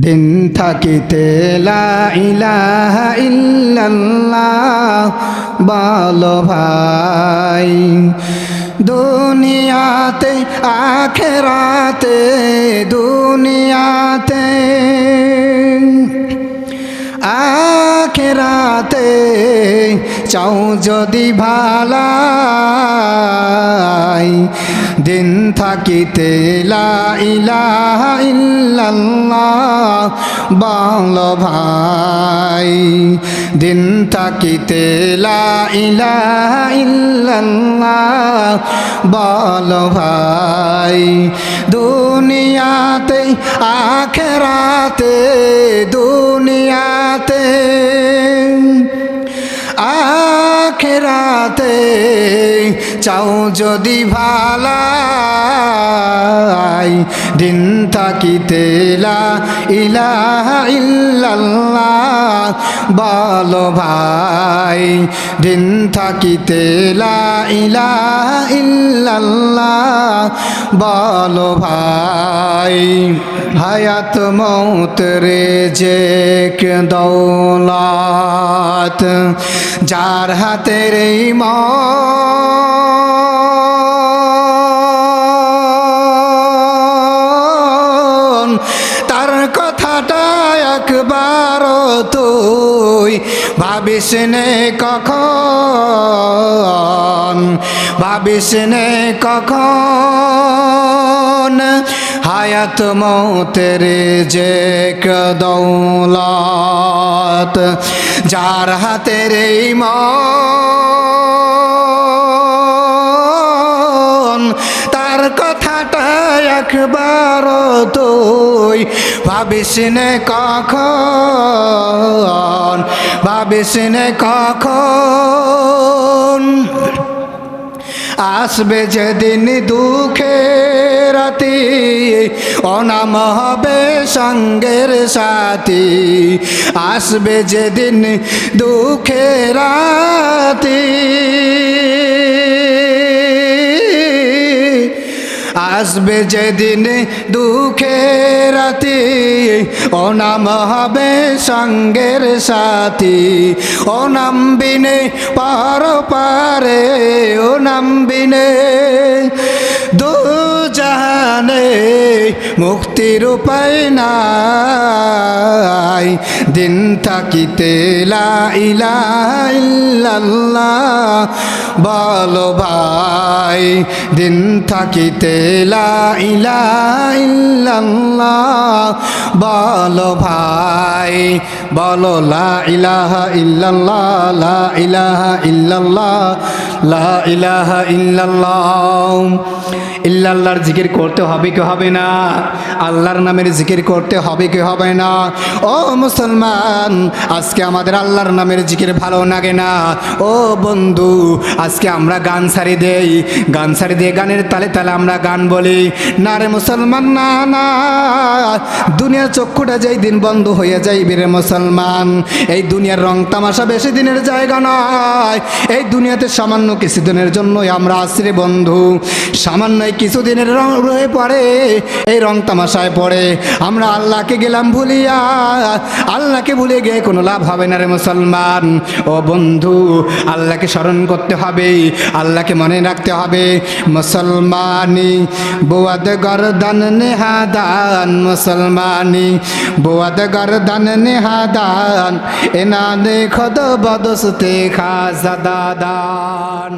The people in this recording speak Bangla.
দিন থাকিতে ইলাহা ইল্লাল্লাহ বলো ভাই দুনিয়াতে আখেরাতে দুনিয়াতে আখেরাতে চাও যদি ভালাই দিন থাকিতে ইল্লাল্লাহ। বল ভাই দিন থাকিতে ইল্লাল্লাহ। বল ভাই দুনিয়াতে আখেরাতে দুনিয়াতে চাও যদি ভালাই, দিন থাকিতে লা ইলাহা ইল্লাল্লাহ। বলো ভাই, দিন থাকিতে লা ইলাহা ইল্লাল্লাহ। বলো ভাই, হায়াত মৌত রে যে দৌলত, যার হাতের এই মন, তার কথাটা একবার তুই ভাবিস নে কখন, ভাবিস নে হায়াত মৌতের যে দৌলত যার হাতের এই মন, তার কথাটা একবার তুই ভাবিস নে কখন, ভাবিস নে কখন। আসবে যেদিন দুঃখে রাতি, অনাম হবে সঙ্গের সাথী। আসবে যেদিন দুঃখে রাতি। আসবে যেদিন দুঃখে রাতি ও নাম হবে সঙ্গের সাথী। ও নাম বিনে পার পারে ও নাম বিনে দু জাহানে মুক্তির উপায় নাই। দিন থাকিতে লা ইলাহা ইল্লাল্লাহ। বলো ভাই, দিন থাকিতে ইল্লাল্লাহ। বলো ভাই, বলো লা ইলাহা ইল্লাল্লাহ, লা ইলাহা ইল্লাল্লাহ, লা ইল্লাল্লাহর জিকির করতে হবে কি হবে না? আল্লাহর নামের জিকির করতে হবে কি হবে না? ও মুসলমান, আজকে আমাদের আল্লাহর নামের জিকির ভালো লাগে না। ও বন্ধু, আজকে আমরা গান সারি দেই। গান সারি দিয়ে গানের তালে তালে আমরা গান বলি। না রে মুসলমান, না না। দুনিয়ার চক্ষুটা যেই দিন বন্ধ হয়ে যাইবে রে মুসলমান। এই দুনিয়ার রং তামাশা বেশি দিনের জায়গা নয়। এই দুনিয়াতে সামান্য কিছুদিনের জন্যই আমরা আসি রে বন্ধু। সামান্য এই কিছুদিনের রং রয়ে পড়ে, এই রং তামাশায় পড়ে। আমরা আল্লাহকে গেলাম ভুলিয়া, আল্লাহকে ভুলে গিয়ে কোনো লাভ হবে না রে মুসলমান। ও বন্ধু, আল্লাহকে স্মরণ করতে হবে, আল্লাহকে মনে রাখতে হবে। মুসলমানি, বোয়াদ গরদান নেহাদান, মুসলমানি, বোয়াদ গরদান নেহাদান এনা খদ বদসতে খাজাদাদান